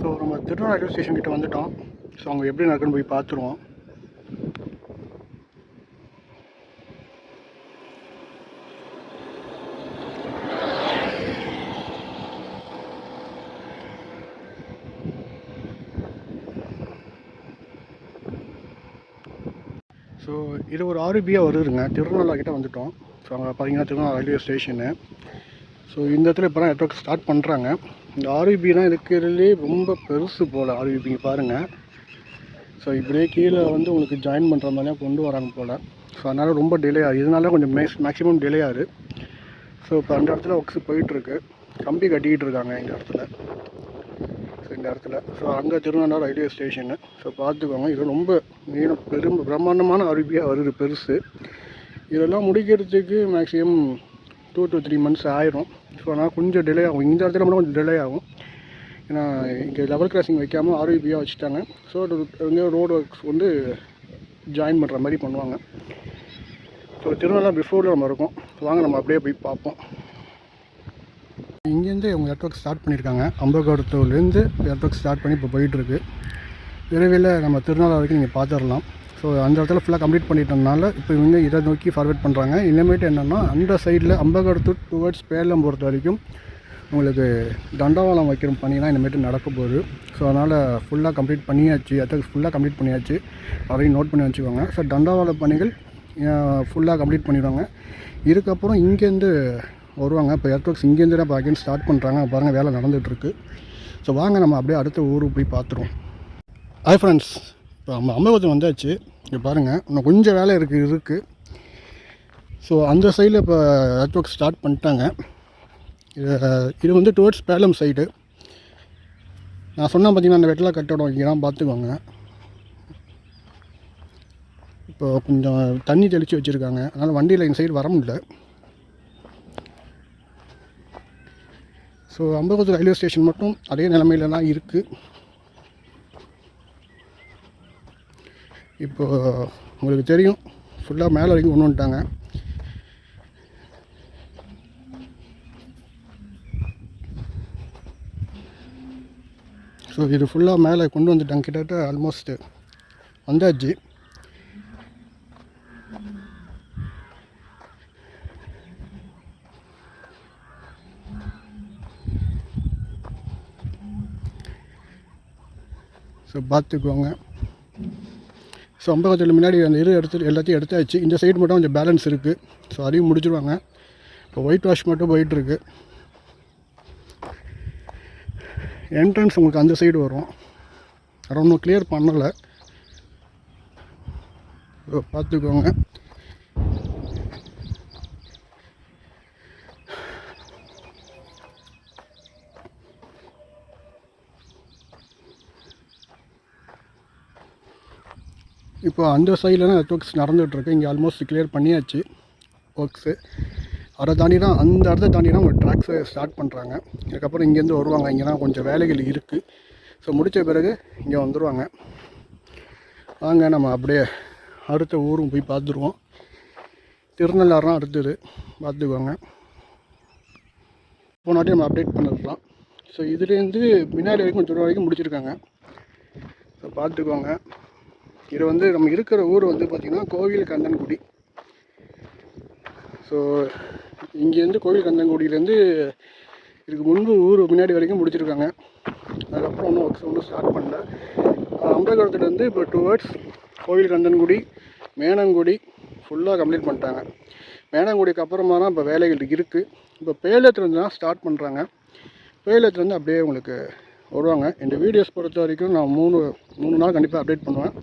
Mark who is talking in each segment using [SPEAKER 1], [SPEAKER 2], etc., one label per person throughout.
[SPEAKER 1] So நம்ம திருநாள் railway station கிட்ட வந்துட்டோம். ஸோ அங்கே எப்படி நடக்குன்னு போய் பார்த்துருவோம். ஸோ இது ஒரு ஆர்பியாக வருதுங்க. திருநெல்வேலி கிட்ட வந்துட்டோம். ஸோ அங்கே பார்த்தீங்கன்னா திருநெல்வேலி ரயில்வே ஸ்டேஷனு ஸோ இந்த இடத்துல இப்போ தான் நெட்ஒர்க் ஸ்டார்ட் பண்ணுறாங்க இந்த ஆர்விபிலாம் இருக்கிறதுலே ரொம்ப பெருசு போல் ஆர்விபிங்க பாருங்கள் ஸோ இப்படியே கீழே வந்து உங்களுக்கு ஜாயின் பண்ணுற மாதிரியா கொண்டு வராங்க போல். ஸோ அதனால் ரொம்ப டிலே ஆகுது. இதனால கொஞ்சம் மேக்ஸ் மேக்ஸிமம் டிலே ஆகுது. ஸோ இப்போ அந்த இடத்துல ஒர்க்ஸ் போயிட்டுருக்கு கம்பி கட்டிக்கிட்டு இருக்காங்க இந்த இடத்துல. ஸோ இந்த இடத்துல. ஸோ அங்கே திருவண்ணா ரயில்வே ஸ்டேஷனு ஸோ பார்த்துக்கோங்க. இது ரொம்ப மீன பெரும் பிரம்மாண்டமான அருவியாக வருது பெருசு. இதெல்லாம் முடிக்கிறதுக்கு maximum two to three months ஆயிரும். ஸோ அதனால் கொஞ்சம் டிலே ஆகும். இந்த இடத்துல மட்டும் கொஞ்சம் டிலே ஆகும். ஏன்னா இங்கே லெவல் கிராசிங் வைக்காமல் ஆர்விபியாக வச்சுட்டாங்க. ஸோ இங்கே ரோடு ஒர்க்ஸ் வந்து ஜாயின் பண்ணுற மாதிரி பண்ணுவாங்க. ஸோ திருநெல்லாம் பிஃபோரில் நம்ம இருக்கோம். வாங்க நம்ம அப்படியே போய் பார்ப்போம். இங்கேருந்து அவங்க நெட்ஒர்க் ஸ்டார்ட் பண்ணியிருக்காங்க. அம்பகோடத்தூர்லேருந்து நெட்ஒர்க் ஸ்டார்ட் பண்ணி இப்போ போயிட்டுருக்கு விரைவில் நம்ம திருநாள் வரைக்கும் நீங்கள் பார்த்துடலாம். ஸோ அந்த இடத்துல ஃபுல்லாக கம்ப்ளீட் பண்ணிட்டதுனால இப்போ இவங்க இதை நோக்கி ஃபார்வேர்ட் பண்ணுறாங்க இனிமேட்டு என்னென்னா அந்த சைடில் அம்பகோடத்தூர் டுவர்ட்ஸ் பேரளம் பொறுத்த வரைக்கும் உங்களுக்கு தண்டவாளம் வைக்கிற பணிலாம் இனிமேட்டு நடக்க போகுது. ஸோ அதனால் ஃபுல்லாக கம்ப்ளீட் பண்ணியாச்சு. அதை ஃபுல்லாக கம்ப்ளீட் பண்ணியாச்சு. அதையும் நோட் பண்ணி வச்சுக்கோங்க. ஸோ தண்டவாள பணிகள் ஃபுல்லாக கம்ப்ளீட் பண்ணிடுவாங்க. இதுக்கப்புறம் இங்கேருந்து வருவாங்க. இப்போ எர்த்ஒர்க்ஸ் இங்கேருந்து தான் இப்போ அகைன் ஸ்டார்ட் பண்ணுறாங்க பாருங்கள் வேலை நடந்துகிட்ருக்கு ஸோ வாங்க நம்ம அப்படியே அடுத்த ஊருக்கு போய் பார்த்துருவோம். ஹாய் ஃப்ரெண்ட்ஸ் இப்போ நம்ம அம்பகத்தில் வந்தாச்சு. இங்கே பாருங்கள் இன்னும் கொஞ்சம் வேலை இருக்குது இருக்குது ஸோ அந்த சைடில் இப்போ எர்த்ஒர்க் ஸ்டார்ட் பண்ணிட்டாங்க. இது இது வந்து டுவர்ட்ஸ் பேலம் சைடு நான் சொன்னேன் பார்த்தீங்கன்னா அந்த வெட்டலா கட்டடம் இங்கே பார்த்துக்கோங்க இப்போ கொஞ்சம் தண்ணி தெளித்து வச்சுருக்காங்க. அதனால் வண்டியில் இந்த சைடு வர முடியல. ஸோ அம்பகத்தூர் ரயில்வே ஸ்டேஷன் மட்டும் அதே நிலமையில தான் இருக்குது இப்போது உங்களுக்கு தெரியும் ஃபுல்லாக மேலே வரைக்கும் கொண்டு வந்துட்டாங்க. ஸோ இது ஃபுல்லாக மேலே கொண்டு வந்துட்டாங்க கிட்டத்தட்ட ஆல்மோஸ்ட்டு வந்தாச்சு. ஸோ பார்த்துக்கோங்க. ஸோ அம்பகத்தில் முன்னாடி அந்த இரு எடுத்து எல்லாத்தையும் எடுத்தாச்சு. இந்த சைடு மட்டும் கொஞ்சம் பேலன்ஸ் இருக்குது ஸோ அதையும் முடிச்சுடுவாங்க இப்போ ஒயிட் வாஷ் மட்டும் போயிட்டுருக்கு என்ட்ரன்ஸ் உங்களுக்கு அந்த சைடு வரும். அதை ஒன்றும் கிளியர் பண்ணலை. பார்த்துக்கோங்க. இப்போ அந்த சைடில் தான் ஒர்க்ஸ் நடந்துகிட்ருக்கு. இங்கே ஆல்மோஸ்ட் கிளியர் பண்ணியாச்சு ஒர்க்ஸு அதை தாண்டி தான் அந்த இடத்த தாண்டி தான் உங்கள் ட்ராக்ஸை ஸ்டார்ட் பண்ணுறாங்க அதுக்கப்புறம் இங்கேருந்து வருவாங்க. இங்கே தான் கொஞ்சம் வேலைகள் இருக்குது ஸோ முடித்த பிறகு இங்கே வந்துடுவாங்க வாங்க நம்ம அப்படியே அடுத்த ஊரும் போய் பார்த்துருவோம். திருநள்ளாறுலாம் அடுத்தது. பார்த்துக்கோங்க. போனாட்டி நம்ம அப்டேட் பண்ணிடலாம் ஸோ இதுலேருந்து முன்னாடி வரைக்கும் கொஞ்சம் வரைக்கும் முடிச்சிருக்காங்க. ஸோ பார்த்துக்கோங்க. இது வந்து நம்ம இருக்கிற ஊர் வந்து பார்த்திங்கன்னா கோவில் கந்தன்குடி. ஸோ இங்கேருந்து கோவில் கந்தன்குடியிலேருந்து இதுக்கு முன்பு ஊர் முன்னாடி வரைக்கும் முடிச்சிருக்காங்க. அதுக்கப்புறம் ஒன்றும் ஒர்க்ஸ் ஒன்றும் ஸ்டார்ட் பண்ணல. அம்பலகுளத்துலேருந்து இப்போ டுவர்ட்ஸ் கோவில் கந்தன்குடி மேனங்குடி ஃபுல்லாக கம்ப்ளீட் பண்ணிட்டாங்க. மேனங்குடிக்கு அப்புறமா தான் இப்போ வேலைகள் இருக்குது இப்போ பேலத்துலேருந்து தான் ஸ்டார்ட் பண்ணுறாங்க பேலத்துலேருந்து அப்படியே உங்களுக்கு வருவாங்க. இந்த வீடியோஸ் பொறுத்த வரைக்கும் நான் மூணு மூணு நாள் கண்டிப்பாக அப்டேட் பண்ணுவேன்.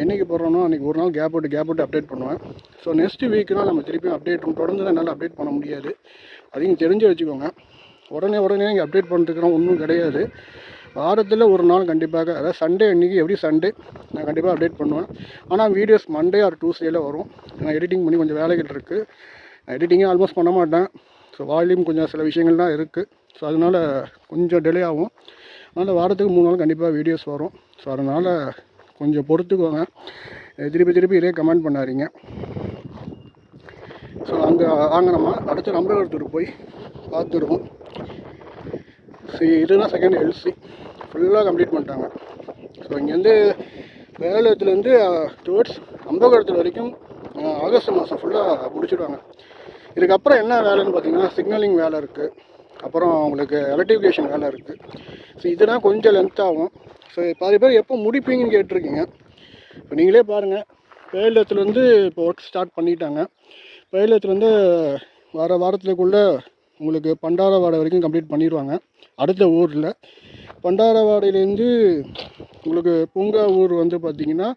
[SPEAKER 1] என்றைக்கு போடுறோனோ அன்றைக்கி ஒரு நாள் கேப் விட்டு கேப் விட்டு அப்டேட் பண்ணுவேன். ஸோ நெக்ஸ்ட் வீக்னால் நம்ம திருப்பியும் அப்டேட் தொடர்ந்து என்னால் அப்டேட் பண்ண முடியாது. அதையும் தெரிஞ்சு வச்சுக்கோங்க. உடனே உடனே இங்கே அப்டேட் பண்ணிட்டுருக்கிறோம். ஒன்றும் கிடையாது. வாரத்தில் ஒரு நாள் கண்டிப்பாக. அதாவது சண்டே அன்றைக்கி எவ்ரி சண்டே நான் கண்டிப்பாக அப்டேட் பண்ணுவேன். ஆனால் வீடியோஸ் மண்டே ஆர் டூஸ்டேயில் வரும். நான் எடிட்டிங் பண்ணி கொஞ்சம் வேலைகள் இருக்குது நான் எடிட்டிங்கே ஆல்மோஸ்ட் பண்ண மாட்டேன். ஸோ வால்யூம் கொஞ்சம் சில விஷயங்கள்லாம் இருக்குது ஸோ அதனால் கொஞ்சம் டிலே ஆகும். அதனால் வாரத்துக்கு மூணு நாள் கண்டிப்பாக வீடியோஸ் வரும். ஸோ அதனால் கொஞ்சம் பொறுத்துக்கோங்க. திருப்பி திருப்பி இதே கமெண்ட் பண்ணாதீங்க. ஸோ அங்கே வாங்க நம்ம. அடுத்த நம்பகத்தூர் போய் பார்த்துருவோம் ஸோ இதுதான் செகண்ட் எல்சி ஃபுல்லாக கம்ப்ளீட் பண்ணிட்டாங்க. ஸோ இங்கேருந்து வேலத்துலேருந்து டுவர்ட்ஸ் அம்பகரத்தில் வரைக்கும் ஆகஸ்ட் மாதம் ஃபுல்லாக முடிச்சிடுவாங்க. இதுக்கப்புறம் என்ன வேலைன்னு பார்த்தீங்கன்னா சிக்னலிங் வேலை இருக்குது அப்புறம் உங்களுக்கு எலக்ட்ரிஃபிகேஷன் வேலை இருக்குது ஸோ இதெல்லாம் கொஞ்சம் லென்த் ஆகும். ஸோ பாதி பேர் எப்போ முடிப்பீங்கன்னு கேட்டிருக்கீங்க. இப்போ நீங்களே பாருங்கள் பயிலத்துலேருந்து இப்போ ஒர்க் ஸ்டார்ட் பண்ணிட்டாங்க. பயிலத்துலேருந்து வர வாரத்துக்குள்ளே உங்களுக்கு பண்டாரவாடை வரைக்கும் கம்ப்ளீட் பண்ணிடுவாங்க அடுத்த ஊரில். பண்டாரவாடையிலேருந்து உங்களுக்கு பூங்கா ஊர் வந்து பார்த்திங்கன்னா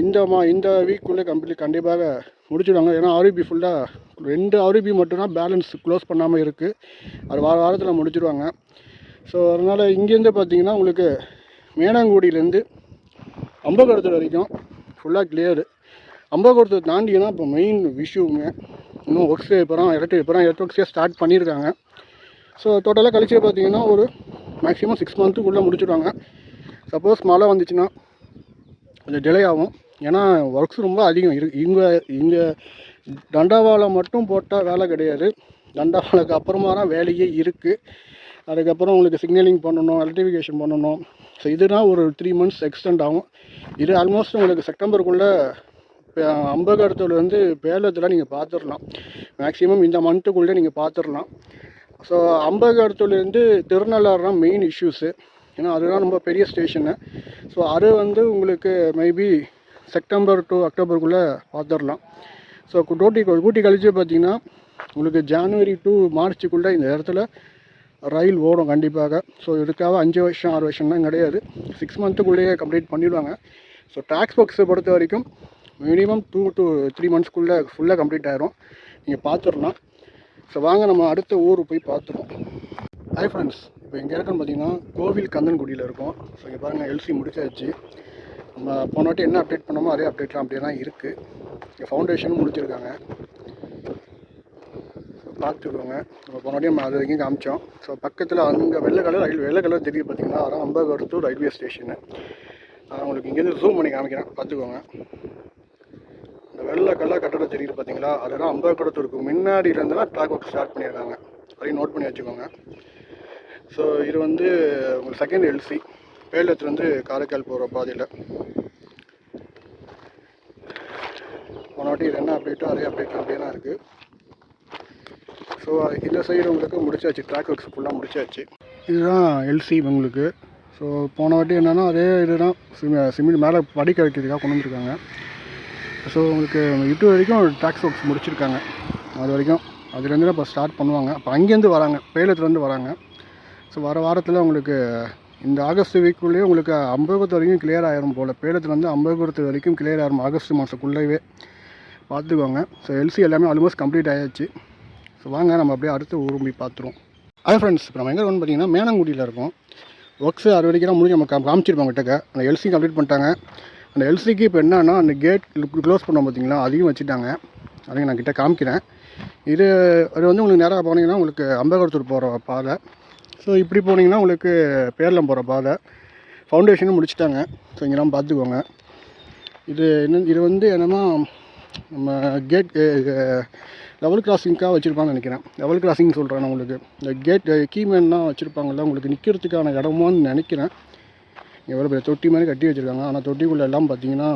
[SPEAKER 1] இந்த மா இந்த வீக்குள்ளே கம்ப்ளீட் கண்டிப்பாக முடிச்சிடுவாங்க. ஏன்னா ஆர்பிபி ஃபுல்லாக ரெண்டு ஆர்பிபி மட்டும்தான் பேலன்ஸ் க்ளோஸ் பண்ணாமல் இருக்குது அது வார வாரத்தில் முடிச்சிடுவாங்க ஸோ அதனால் இங்கேருந்து பார்த்தீங்கன்னா உங்களுக்கு மேனாங்குடியிலேருந்து அம்பகரத்து வரைக்கும் ஃபுல்லாக கிளியரு அம்பகரத்தை தாண்டினா இப்போ மெயின் விஷயமே. இன்னும் ஒர்க்ஸ் இப்போ எலக்ட்ரிக் இப்போ எலக்ட்ரிக்ஸே ஸ்டார்ட் பண்ணியிருக்காங்க. ஸோ டோட்டலாக கழிச்சு பார்த்தீங்கன்னா ஒரு மேக்ஸிமம் சிக்ஸ் மந்த்துக்குள்ளே முடிச்சுடுவாங்க சப்போஸ் மழை வந்துச்சுன்னா கொஞ்சம் டிலே ஆகும். ஏன்னா ஒர்க்ஸ் ரொம்ப அதிகம். இரு இங்கே இங்கே தண்டாவாலை மட்டும் போட்டால் வேலை கிடையாது. தண்டாவாலைக்கு அப்புறமா தான் வேலையே இருக்குது அதுக்கப்புறம் உங்களுக்கு சிக்னலிங் பண்ணணும் எலக்ட்ரிஃபிகேஷன் பண்ணணும். ஸோ இதுனால் ஒரு த்ரீ மந்த்ஸ் எக்ஸ்டெண்ட் ஆகும். இது ஆல்மோஸ்ட் உங்களுக்கு செப்டம்பருக்குள்ளே அம்பகரத்துலேருந்து பேலத்தில் நீங்கள் பார்த்துடலாம் மேக்ஸிமம் இந்த மந்த்துக்குள்ளே நீங்கள் பார்த்துடலாம் ஸோ அம்பகடத்துலேருந்து திருநள்ளாறு தான் மெயின் இஷ்யூஸு ஏன்னா அதுதான் ரொம்ப பெரிய ஸ்டேஷனு ஸோ அது வந்து உங்களுக்கு மேபி செப்டம்பர் டு அக்டோபருக்குள்ளே பார்த்துடலாம் ஸோ டோட்டி கூட்டி கழிச்சு பார்த்தீங்கன்னா உங்களுக்கு ஜான்வரி டு மார்ச்சுக்குள்ளே இந்த இடத்துல ரயில் ஓடும் கண்டிப்பாக. ஸோ இதுக்காக அஞ்சு வருஷம் ஆறு வருஷம்லாம் கிடையாது. சிக்ஸ் மந்த்துக்குள்ளேயே கம்ப்ளீட் பண்ணிடுவாங்க. ஸோ டேக்ஸ் பாக்ஸை பொறுத்த வரைக்கும் மினிமம் டூ டு த்ரீ மந்த்ஸ்க்குள்ளே ஃபுல்லாக கம்ப்ளீட் ஆயிரும். நீங்கள் பார்த்துடலாம் ஸோ வாங்க நம்ம அடுத்த ஊர் போய் பார்த்துருவோம் ஹாய் ஃப்ரெண்ட்ஸ் இப்போ எங்கே இருக்குன்னு பார்த்தீங்கன்னா கோவில் கந்தன்குடியில் இருக்கோம். ஸோ இங்கே பாருங்கள் எல்சி முடிச்சாச்சு. நம்ம போன வாட்டி என்ன அப்டேட் பண்ணோமோ அதே அப்டேட்லாம் அப்படியே தான் இருக்குது இங்கே ஃபவுண்டேஷனும் முடிச்சிருக்காங்க. பார்த்துக்கோங்க. நம்ம போன நம்ம அது வரைக்கும் காமிச்சோம். ஸோ பக்கத்தில் அங்கே வெள்ளை கலர் ரயில் வெள்ளை கலர் தெரியுது பார்த்தீங்கன்னா அதான் அம்பகர் ரயில்வே ஸ்டேஷனு நான் உங்களுக்கு இங்கேருந்து ஜூம் பண்ணி காமிக்கிறேன். பார்த்துக்கோங்க. இந்த வெள்ளை கலர் கட்டடம் தெரியுது பார்த்தீங்களா அதெல்லாம் அம்பகரத்தூருக்கு முன்னாடி தான் ட்ராக் ஒர்க் ஸ்டார்ட் பண்ணியிருக்காங்க. அதையும் நோட் பண்ணி வச்சுக்கோங்க. ஸோ இது வந்து உங்களுக்கு செகண்ட் எல்சி பேலத்துலேருந்து காரைக்கால் போகிற பாதையில். போன வாட்டி இது என்ன அப்டேட்டோ அதே அப்டேட் அப்படியே தான் இருக்குது ஸோ இந்த சைடு உங்களுக்கு முடிச்சாச்சு. ட்ராக் ஒர்க்ஸ் ஃபுல்லாக முடிச்சாச்சு. இதுதான் எல்சி உங்களுக்கு ஸோ போன வாட்டி என்னென்னா அதே இதுதான் சிமி சிமெண்ட் மேலே படிக்க வைக்கிறதுக்காக கொண்டு வந்துருக்காங்க. ஸோ உங்களுக்கு இட்டு வரைக்கும் ட்ராக்ஸ் ஒர்க்ஸ் முடிச்சிருக்காங்க. அது வரைக்கும் அதுலேருந்து தான் இப்போ ஸ்டார்ட் பண்ணுவாங்க. அப்போ அங்கேருந்து வராங்க. பேலத்துலேருந்து வராங்க. ஸோ வர வாரத்தில் உங்களுக்கு இந்த ஆகஸ்ட் வீக்குள்ளேயே உங்களுக்கு அம்பகத்து வரைக்கும் கிளியர் ஆயிரும் போல். பேலத்துலேருந்து அம்பகத்து வரைக்கும் கிளியர் ஆயிரும். ஆகஸ்ட் மாதத்துக்குள்ளேயே பார்த்துக்கோங்க. ஸோ எல்சி எல்லாமே ஆல்மோஸ்ட் கம்ப்ளீட் ஆயாச்சு. ஸோ வாங்க நம்ம அப்படியே அடுத்து ஊர் பார்த்துருவோம். ஹாய் ஃப்ரெண்ட்ஸ் இப்போ நம்ம எங்கே இருக்கோம்னு பார்த்தீங்கன்னா மேனங்குடியில் இருக்கோம். ஒர்க்ஸ் அறுவடைக்கெல்லாம் முடிஞ்சு நம்ம காம் காமிச்சிருப்போம் கிட்டக்க அந்த எல்சி கம்ப்ளீட் பண்ணிட்டாங்க. அந்த எல்சிக்கு இப்போ என்னன்னா அந்த கேட் க்ளோஸ் பண்ணோம் பார்த்தீங்களா? அதையும் வச்சுட்டாங்க. அதையும் நான் கிட்டே காமிக்கிறேன். இது அது வந்து உங்களுக்கு நேராக போனீங்கன்னா உங்களுக்கு அம்பகரத்தூர் போகிற பாதை. ஸோ இப்படி போனீங்கன்னா உங்களுக்கு பேரலம் போகிற பாதை. ஃபவுண்டேஷனும் முடிச்சுட்டாங்க. ஸோ இங்கெல்லாம் பார்த்துக்கோங்க. இது என்ன இது வந்து என்னென்னா நம்ம கேட் லெவல் கிராசிங்க்காக வச்சுருப்பான்னு நினைக்கிறேன். லெவல் கிராசிங் சொல்கிறேன் உங்களுக்கு. இந்த கேட் கீமேன்லாம் வச்சுருப்பாங்கல்ல உங்களுக்கு நிற்கிறதுக்கான இடமான்னு நினைக்கிறேன். எவ்வளோ பெரிய தொட்டி மாதிரி கட்டி வச்சுருக்காங்க. ஆனால் தொட்டிக்குள்ளே எல்லாம் பார்த்தீங்கன்னா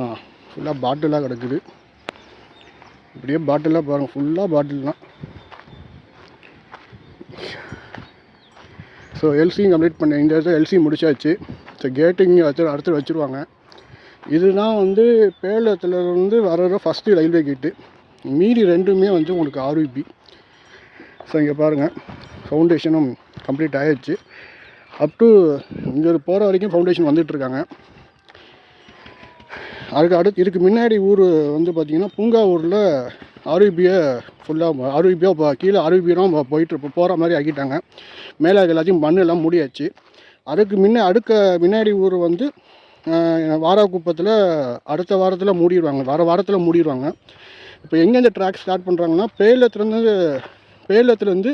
[SPEAKER 1] ஃபுல்லாக பாட்டிலாக கிடக்குது. இப்படியே பாட்டிலாக பாருங்கள் ஃபுல்லாக பாட்டில் தான். ஸோ எல்சியும் கம்ப்ளீட் பண்ண இந்த இடத்துல எல்சி முடிச்சாச்சு. ஸோ கேட்டிங் இங்கே வச்சு அடுத்து வச்சுருவாங்க. இதுதான் வந்து பேலத்தில் இருந்து வர்ற ஃபஸ்ட்டு ரயில்வே கேட்டு மீதி ரெண்டுமே வந்து உங்களுக்கு ஆர்விபி ஸோ இங்கே பாருங்கள் ஃபவுண்டேஷனும் கம்ப்ளீட் ஆகிடுச்சு அப் டு இங்கே போகிற வரைக்கும் ஃபவுண்டேஷன் வந்துட்டுருக்காங்க. அதுக்கு அடுத்து இதுக்கு முன்னாடி ஊர் வந்து பார்த்திங்கன்னா பூங்காவூரில் ஆர்விபியை ஃபுல்லாக ஆர்விபியாக இப்போ கீழே ஆர்விபியெலாம் போயிட்டு இப்போ போகிற மாதிரி ஆக்கிட்டாங்க. மேலே எல்லாத்தையும் மண் எல்லாம் மூடியாச்சு. அதுக்கு முன்ன அடுக்க முன்னாடி ஊர் வந்து ஆஹ், வாராக்குப்பத்தில் அடுத்த வாரத்தில் மூடிடுவாங்க வர வாரத்தில் மூடிடுவாங்க இப்போ எங்கே இந்த ட்ராக் ஸ்டார்ட் பண்ணுறாங்கன்னா பேலத்துலேருந்து பேலத்துலேருந்து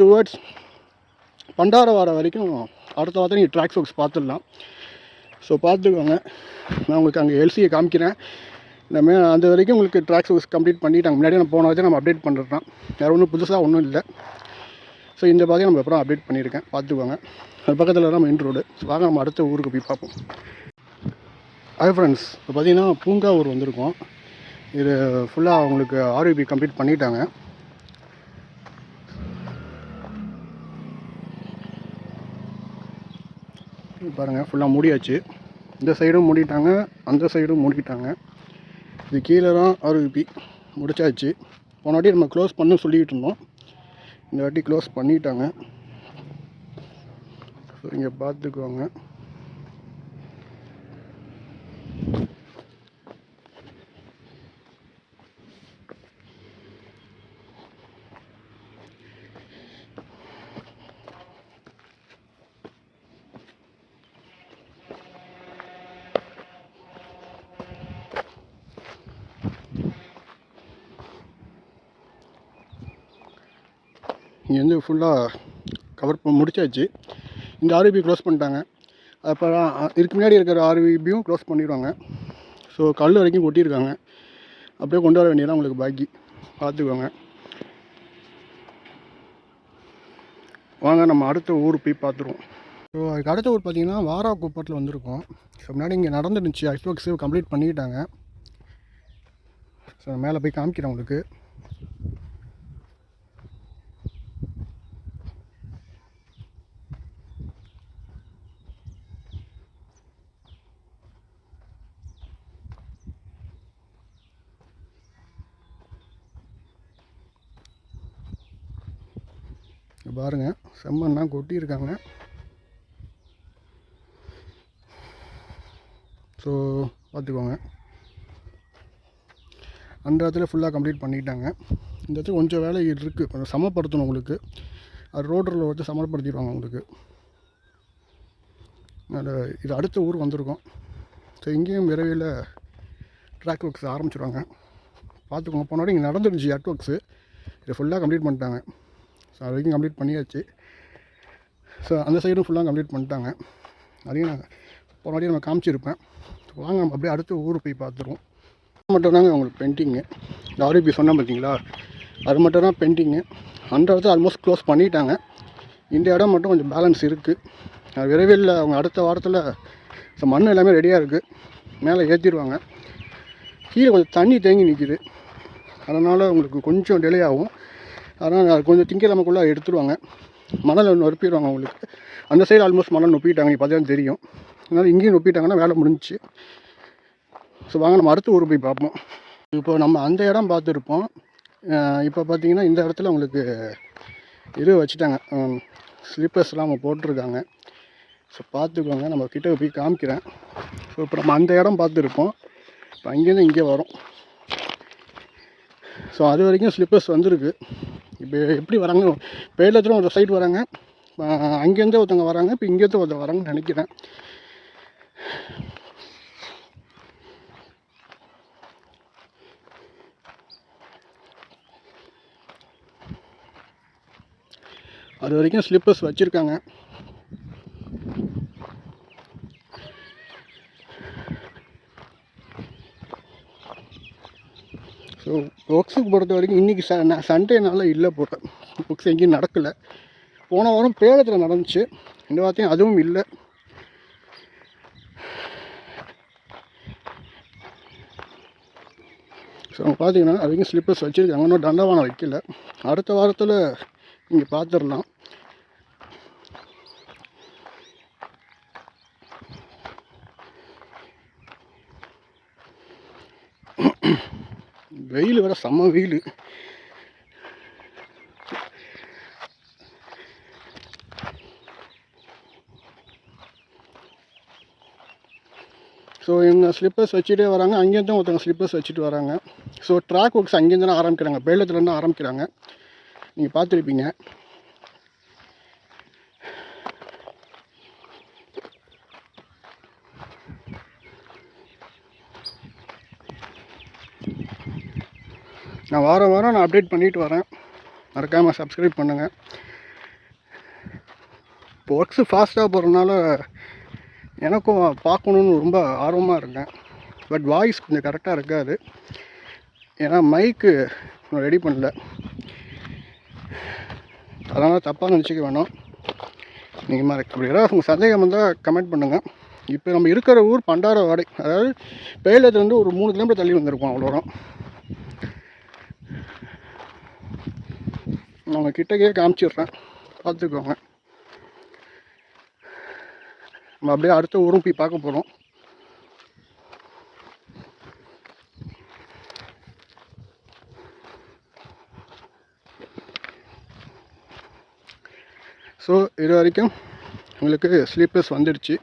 [SPEAKER 1] டுவர்ட்ஸ் பண்டாரவாரம் வரைக்கும் அடுத்த வாரத்தில் நீங்கள் ட்ராக்ஸ் ஒர்க்ஸ் பார்த்துடலாம். ஸோ பார்த்துக்கோங்க. நான் உங்களுக்கு அங்கே எல்சியை காமிக்கிறேன். நம்ம அந்த வரைக்கும் உங்களுக்கு ட்ராக்ஸ் ஒர்க்ஸ் கம்ப்ளீட் பண்ணிட்டாங்க. முன்னாடி நான் போன வச்சு நம்ம அப்டேட் பண்ணுறது வேறு ஒன்றும் புதுசாக ஒன்றும் இல்லை. ஸோ இந்த பாதையை நம்ம அப்புறம் அப்டேட் பண்ணியிருக்கேன். பார்த்துக்கோங்க. அது பக்கத்தில் தான் மெயின் ரோடு வாங்க நம்ம அடுத்த ஊருக்கு போய் பார்ப்போம். ஹாய் ஃப்ரெண்ட்ஸ் இப்போ பார்த்தீங்கன்னா பூங்காவூர் வந்திருக்கோம். இது ஃபுல்லாக அவங்களுக்கு ஆர்விபி கம்ப்ளீட் பண்ணிட்டாங்க. பாருங்கள் ஃபுல்லாக மூடியாச்சு. இந்த சைடும் மூடிட்டாங்க அந்த சைடும் மூடிட்டாங்க. இது கீழே தான் ஆர்விபி முடிச்சாச்சு. போன வாட்டி நம்ம க்ளோஸ் பண்ண சொல்லிக்கிட்டு இருந்தோம். இந்த வாட்டி க்ளோஸ் பண்ணிட்டாங்க. ஸோ இங்கே பார்த்துக்குவாங்க இங்கே வந்து ஃபுல்லாக கவர் முடிச்சாச்சு. இந்த ஆர்விபி க்ளோஸ் பண்ணிட்டாங்க. அப்புறம் இதுக்கு முன்னாடி இருக்கிற ஆர்விபியும் க்ளோஸ் பண்ணிடுவாங்க ஸோ கல் வரைக்கும் கொட்டியிருக்காங்க. அப்படியே கொண்டு வர வேண்டியதான் உங்களுக்கு பாக்கி. பார்த்துக்கோங்க வாங்க நம்ம அடுத்த ஊர் போய் பார்த்துருவோம் ஸோ அதுக்கு அடுத்த ஊர் பார்த்தீங்கன்னா வாரா குப்பத்தில் வந்திருக்கோம். ஸோ முன்னாடி இங்கே நடந்துருந்துச்சு. ஐஸ்வொர்க்ஸு கம்ப்ளீட் பண்ணிக்கிட்டாங்க. ஸோ மேலே போய் காமிக்கிறேன் உங்களுக்கு. பாருங்கள் செம்மண்ணா கொட்டியிருக்காங்க. ஸோ பார்த்துக்கோங்க. அந்த இடத்துல ஃபுல்லாக கம்ப்ளீட் பண்ணிட்டாங்க. இந்த இடத்துல கொஞ்சம் வேலை இருக்குது கொஞ்சம் சமப்படுத்தணும் உங்களுக்கு. அது ரோடரில் வச்சு சமப்படுத்திடுவாங்க உங்களுக்கு. இது அடுத்த ஊர் வந்திருக்கோம். ஸோ இங்கேயும் விரைவில் ட்ராக் ஒர்க்ஸ் ஆரம்பிச்சிடுவாங்க பார்த்துக்கோங்க போனோட இங்கே நடந்துருந்துச்சு அட் ஒர்க்ஸு இதை ஃபுல்லாக கம்ப்ளீட் பண்ணிட்டாங்க. ஸோ அது வரைக்கும் கம்ப்ளீட் பண்ணியாச்சு. ஸோ அந்த சைடும் ஃபுல்லாக கம்ப்ளீட் பண்ணிட்டாங்க. அதையும் நான் போன வாட்டி நம்ம காமிச்சிருப்பேன். வாங்க நம்ம அப்படியே அடுத்த ஊர் போய் பார்த்துருவோம். மட்டும் தாங்க உங்களுக்கு பெயிண்டிங்கு இந்த ஆர்பிபி சொன்னேன் பார்த்தீங்களா அது மட்டும் தான் பெயிண்டிங்கு அந்த இடத்துல ஆல்மோஸ்ட் க்ளோஸ் பண்ணிட்டாங்க. இந்த இடம் மட்டும் கொஞ்சம் பேலன்ஸ் இருக்குது அது விரைவில் அவங்க அடுத்த வாரத்தில் மண் எல்லாமே ரெடியாக இருக்குது மேலே ஏற்றிடுவாங்க கீழே கொஞ்சம் தண்ணி தேங்கி நிற்கிது அதனால் உங்களுக்கு கொஞ்சம் டிலே ஆகும். அதனால் கொஞ்சம் திங்கக்கிழமைக்குள்ளே எடுத்துருவாங்க. மணல் நொறுப்பிடுவாங்க அவங்களுக்கு. அந்த சைடு ஆல்மோஸ்ட் மணல் நொப்பிட்டாங்க இப்போ பார்த்தா தெரியும். அதனால் இங்கேயும் நொப்பிட்டாங்கன்னா வேலை முடிஞ்சிச்சு. ஸோ வாங்க நம்ம அடுத்த ஊர் போய் பார்ப்போம். இப்போ நம்ம அந்த இடம் பார்த்துருப்போம். இப்போ பார்த்தீங்கன்னா இந்த இடத்துல உங்களுக்கு இது வச்சுட்டாங்க. ஸ்லீப்பர்ஸ்லாம் அவங்க போட்டிருக்காங்க. ஸோ பார்த்துக்கோங்க நம்ம கிட்ட போய் காமிக்கிறேன். ஸோ இப்போ நம்ம அந்த இடம் பார்த்துருப்போம். இப்போ அங்கேருந்து இங்கே வரும். ஸோ அது வரைக்கும் ஸ்லிப்பர்ஸ் வந்திருக்கு. இப்போ எப்படி வராங்க? பேலத்தில் ஒரு சைடு வராங்க. அங்கேருந்து ஒருத்தவங்க வராங்க. இப்போ இங்கேருந்து ஒருத்தவங்க வராங்கன்னு நினைக்கிறேன். அது வரைக்கும் ஸ்லிப்பர்ஸ் வச்சுருக்காங்க. ஒர்க்ஸுக்கு பொறுத்த வரைக்கும் இன்றைக்கி ச சண்டேனால இல்லை போட்டேன் ஒர்க்ஸ் எங்கேயும் நடக்கலை. போன வாரம் பேரத்தில் நடந்துச்சு. இந்த வார்த்தையும் அதுவும் இல்லை. ஸோ அவங்க பார்த்தீங்கன்னா அது ஸ்லிப்பர்ஸ் வச்சுருக்காங்க. இன்னும் தண்டவானம் வைக்கல. அடுத்த வாரத்தில் நீங்கள் பார்த்துடலாம் வெயில் வேறு செம்ம வெயில். ஸோ எங்கள் ஸ்லிப்பர்ஸ் வச்சுட்டே வராங்க. அங்கேருந்து ஒருத்தவங்க ஸ்லிப்பர்ஸ் வச்சுட்டு வராங்க. ஸோ ட்ராக் ஒர்க்ஸ் அங்கேருந்து தான் ஆரம்பிக்கிறாங்க. பேலத்துலேருந்து ஆரம்பிக்கிறாங்க. நீங்கள் பார்த்துருப்பீங்க. வாரம் வாரம் நான் அப்டேட் பண்ணிட்டு வரேன். மறக்காமல் சப்ஸ்கிரைப் பண்ணுங்கள் இப்போ ஒர்க்ஸு ஃபாஸ்ட்டாக போகிறதுனால எனக்கும் பார்க்கணுன்னு ரொம்ப ஆர்வமாக இருக்கேன். பட் வாய்ஸ் கொஞ்சம் கரெக்டாக இருக்காது. ஏன்னா மைக்கு ரெடி பண்ணல. அதனால் தப்பாக நினச்சிக்க வேணாம். நீங்கள் மாதிரி அப்படி ஏதாவது உங்கள் சந்தேகம் வந்தால் கமெண்ட் பண்ணுங்கள் இப்போ நம்ம இருக்கிற ஊர் பண்டார வாடை அதாவது பேலத்துலேருந்து ஒரு மூணு கிலோமீட்டர் தள்ளி வந்திருக்கோம் அவ்வளோதான் நான் உங்கள் கிட்டக்கே காமிச்சிடுறேன். பார்த்துக்கோங்க. நம்ம அப்படியே அடுத்த ஊரும் போய் பார்க்க போகிறோம் ஸோ இது வரைக்கும் உங்களுக்கு ஸ்லீப்பர்ஸ் வந்துடுச்சு.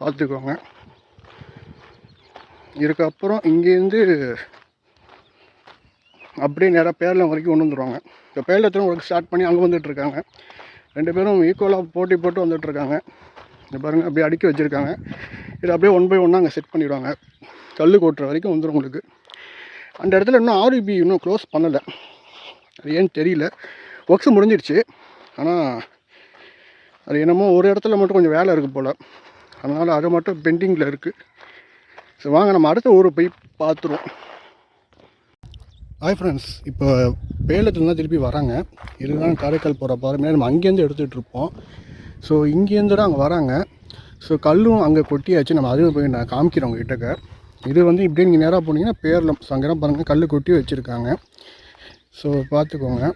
[SPEAKER 1] பார்த்துக்கோங்க. இதுக்கப்புறம் இங்கேருந்து அப்படியே நேராக பேரளம் வரைக்கும் கொண்டு வந்துடுவாங்க இப்போ பேரளத்தில் உங்களுக்கு ஸ்டார்ட் பண்ணி அங்கே வந்துட்டுருக்காங்க ரெண்டு பேரும் ஈக்குவலாக போட்டி போட்டு வந்துட்டுருக்காங்க இந்த பாருங்கள் அப்படியே அடுக்கி வச்சுருக்காங்க. இது அப்படியே ஒன் பை ஒன்னாக அங்கே செட் பண்ணிடுவாங்க. கல் கொட்டுற வரைக்கும் வந்துடும் உங்களுக்கு. அந்த இடத்துல இன்னும் ஆர்இபி இன்னும் க்ளோஸ் பண்ணலை. அது ஏன்னு தெரியல. ஒர்க்ஸ் முடிஞ்சிருச்சு. ஆனால் அது என்னமோ ஒரு இடத்துல மட்டும் கொஞ்சம் வேலை இருக்குது போல். அதனால் அது மட்டும் பெண்டிங்கில் இருக்குது ஸோ வாங்க நம்ம அடுத்த ஊரை போய் பார்த்துருவோம். ஹாய் ஃப்ரெண்ட்ஸ் இப்போ பேலத்துலேருந்து தான் திருப்பி வராங்க. இதுதான் காரைக்கால் போகிற பாருமே நம்ம அங்கேருந்து எடுத்துகிட்டு இருப்போம். ஸோ இங்கேருந்து தான் அங்கே வராங்க. ஸோ கல்லும் அங்கே கொட்டியாச்சு. நம்ம அதுவும் போய் நான் காமிக்கிறோம் உங்ககிட்டக்க. இது வந்து இப்படியே நீங்கள் நேராக போனீங்கன்னா பேரளம் ஸோ அங்கே தான் பாருங்கள் கல் கொட்டி வச்சுருக்காங்க. ஸோ பார்த்துக்கோங்க.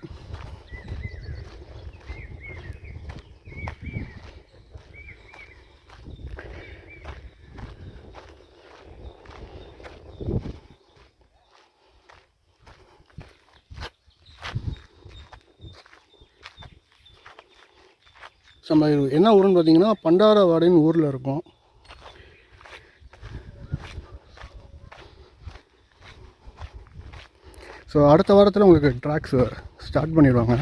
[SPEAKER 1] நம்ம என்ன ஊருன்னு பார்த்தீங்கன்னா பண்டாரவாடின்னு ஊரில் இருக்கோம். ஸோ அடுத்த வாரத்தில் உங்களுக்கு ட்ராக்ஸ் ஸ்டார்ட் பண்ணிடுவாங்க.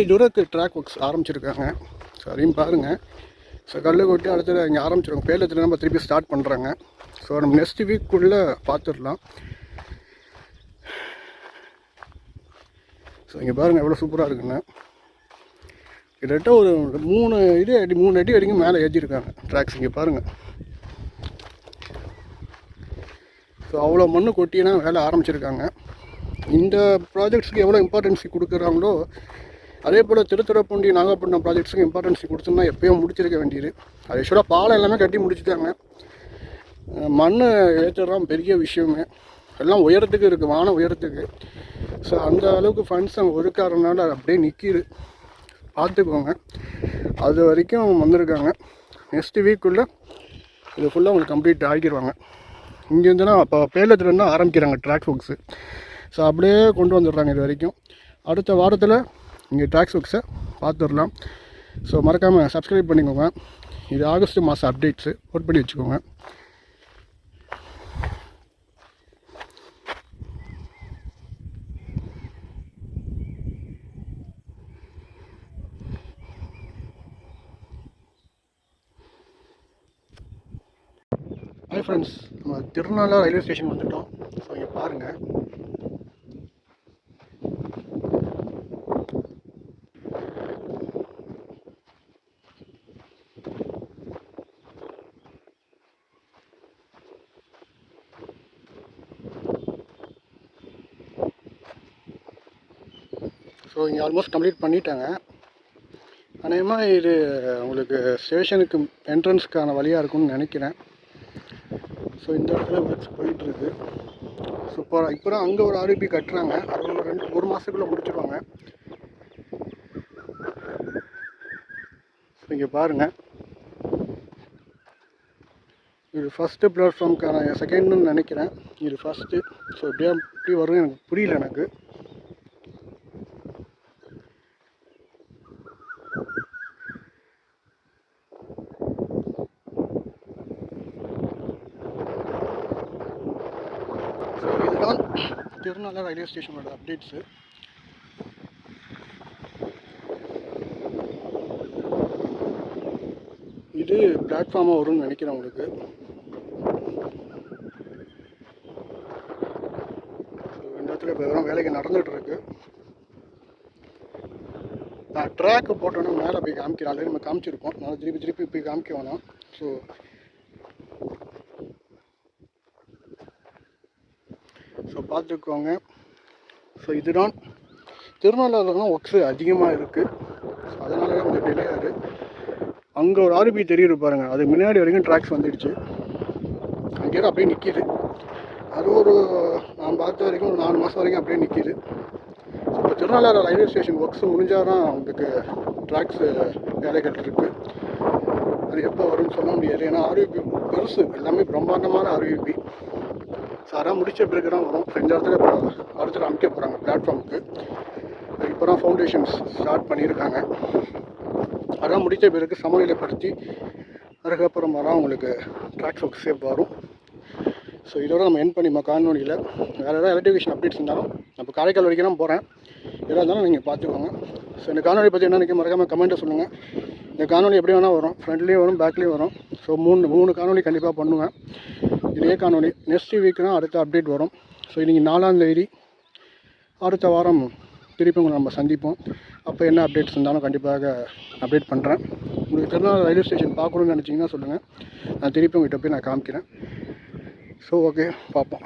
[SPEAKER 1] ஒரு பாதி தூரத்துக்கு ட்ராக் ஒர்க்ஸ் ஆரம்பிச்சிருக்காங்க. ஸோ அதையும் பாருங்கள் ஸோ கல் கொட்டி அடுத்தது இங்கே ஆரம்பிச்சிருக்கோம் பேலத்தில் நம்ம திருப்பி ஸ்டார்ட் பண்ணுறாங்க ஸோ நம்ம நெக்ஸ்ட் வீக்குள்ளே பார்த்துடலாம் ஸோ இங்கே பாருங்கள் எவ்வளோ சூப்பராக இருக்குன்னு. கிட்டத்தட்ட ஒரு மூணு இது அடி மூணு அடி வரைக்கும் மேலே ஏற்றிருக்காங்க ட்ராக்ஸ் இங்கே பாருங்கள் ஸோ அவ்வளோ மண்ணு கொட்டினா வேலை ஆரம்பிச்சிருக்காங்க. இந்த ப்ராஜெக்ட்ஸுக்கு எவ்வளோ இம்பார்ட்டன்ஸ் கொடுக்குறாங்களோ அதே போல் திருத்துறைப்பூண்டி நாகப்பட்டினம் ப்ராஜெக்ட்ஸுக்கு இம்பார்ட்டன்ஸ் கொடுத்தோம்னா எப்பயும் முடிச்சிருக்க வேண்டியது. அது ஆக்சுவலாக பாலம் எல்லாமே கட்டி முடிச்சுட்டாங்க. மண் ஏற்றுறதான் பெரிய விஷயமே. எல்லாம் உயரத்துக்கு இருக்குது வானம் உயரத்துக்கு. ஸோ அந்த அளவுக்கு ஃபண்ட்ஸ் அங்கே ஒதுக்காதனால அது அப்படியே நிற்கிது பார்த்துக்கோங்க. அது வரைக்கும் வந்திருக்காங்க. நெக்ஸ்ட் வீக்குள்ளே இது ஃபுல்லாக அவங்க கம்ப்ளீட் ஆகிடுவாங்க இங்கேருந்துனா இப்போ பேலத்துலேருந்து ஆரம்பிக்கிறாங்க ட்ராக் ஒர்க்ஸு ஸோ அப்படியே கொண்டு வந்துடுறாங்க இது வரைக்கும். அடுத்த வாரத்தில் இங்கே ட்ராக்ஸ் பார்த்து பார்த்துடலாம். ஸோ மறக்காமல் சப்ஸ்கிரைப் பண்ணிக்கோங்க. இது ஆகஸ்ட் மாதம் அப்டேட்ஸு நோட் பண்ணி வச்சுக்கோங்க. ஹாய் ஃப்ரெண்ட்ஸ் நம்ம திருநாளா ரயில்வே ஸ்டேஷன் வந்துட்டோம். ஸோ இங்கே பாருங்கள் ஸோ இங்கே ஆல்மோஸ்ட் கம்ப்ளீட் பண்ணிட்டாங்க. அநேகமாக இது உங்களுக்கு ஸ்டேஷனுக்கு என்ட்ரன்ஸ்க்கான வழியாக இருக்கும்னு நினைக்கிறேன். ஸோ இந்த இடத்துல ஒர்க்ஸ் போயிட்டுருக்கு. சூப்பராக இப்போ தான் அங்கே ஒரு ஆர்பி கட்டுறாங்க. அது ஒரு ரெண்டு ஒரு மாதத்துக்குள்ளே முடிச்சிடுவாங்க ஸோ இங்கே பாருங்கள் இது ஃபஸ்ட்டு பிளாட்ஃபார்முக்கான செகண்ட்னு நினைக்கிறேன். இது ஃபஸ்ட்டு ஸோ இப்படியே இப்படி வரும் எனக்கு புரியல எனக்கு. திருநாள ரயில்வே ஸ்டேஷனோட அப்டேட்ஸு இது பிளாட்ஃபார்மாக வரும்னு நினைக்கிறேன் உங்களுக்கு. இந்த இடத்துல இப்போ இதெல்லாம் வேலைக்கு நடந்துகிட்ருக்கு நான் ட்ராக்கு போட்டோன்னா மேலே போய் காமிக்கிறாள் நம்ம காமிச்சிருப்போம். நான் திருப்பி திருப்பி போய் காமிக்க வேணாம். ஸோ ஸோ பார்த்துக்கோங்க. ஸோ இதுதான். திருநள்ளாறுல தான் ஒர்க்ஸு அதிகமாக இருக்குது ஸோ அதனால தான் கொஞ்சம் டிலே ஆகுது. அங்கே ஒரு ஆர்பி தெரியுது பாருங்க. அது முன்னாடி வரைக்கும் ட்ராக்ஸ் வந்துடுச்சு. அங்கேயே அப்படியே நிற்கிது அது ஒரு நான் பார்த்த வரைக்கும் ஒரு நாலு மாதம் வரைக்கும் அப்படியே நிற்கிது ஸோ இப்போ திருநள்ளாறு ரயில்வே ஸ்டேஷன் ஒர்க்ஸ் முடிஞ்சால் தான் உங்களுக்கு ட்ராக்ஸு வேலைகள் இருக்குது அது எப்போ வரும்னு சொல்ல முடியாது. ஏன்னா ஆர்விபி பெருசு. எல்லாமே பிரம்மாண்டமான ஆர்விபி சாராக முடித்த பிறகு தான் வரும் இந்த இடத்துல இப்போ அடுத்த அமைக்க போகிறாங்க பிளாட்ஃபார்முக்கு இப்போ தான் ஃபவுண்டேஷன்ஸ் ஸ்டார்ட் பண்ணியிருக்காங்க. அதான் முடித்த பிறகு சமநிலைப்படுத்தி அதுக்கப்புறமா தான் உங்களுக்கு ட்ராக்ஸ் ஒர்க் சேஃப் வரும். ஸோ இதோட நம்ம என் பண்ணிமா காணொலியில் வேறு ஏதாவது எலக்ட்ரிகேஷன் அப்டேட்ஸ் இருந்தாலும் நம்ம காரைக்கால் வரைக்கும் தான் போகிறேன் எதாக இருந்தாலும் நீங்கள் பார்த்துக்கோங்க. ஸோ இந்த காணொலி பற்றி என்ன நினைக்க மறக்காமல் கமெண்ட்டை சொல்லுங்கள் இந்த காணொலி எப்படி வேணால் வரும். ஃப்ரண்ட்லேயும் வரும் பேக்லேயும் வரும். ஸோ மூணு மூணு காணொலி கண்டிப்பாக பண்ணுவேன். இதே காணொலி நெக்ஸ்ட் வீக்னா அடுத்த அப்டேட் வரும். ஸோ இன்றைக்கி நாலாம் தேதி அடுத்த வாரம் திருப்பி உங்களை நம்ம சந்திப்போம். அப்போ என்ன அப்டேட்ஸ் இருந்தாலும் கண்டிப்பாக அப்டேட் பண்ணுறேன் உங்களுக்கு திருநாள் ரயில்வே ஸ்டேஷன் பார்க்கணுன்னு நினச்சிங்கன்னா சொல்லுங்கள் நான் திருப்பி உங்கள்கிட்ட போய் நான் காமிக்கிறேன். ஸோ ஓகே பார்ப்போம்.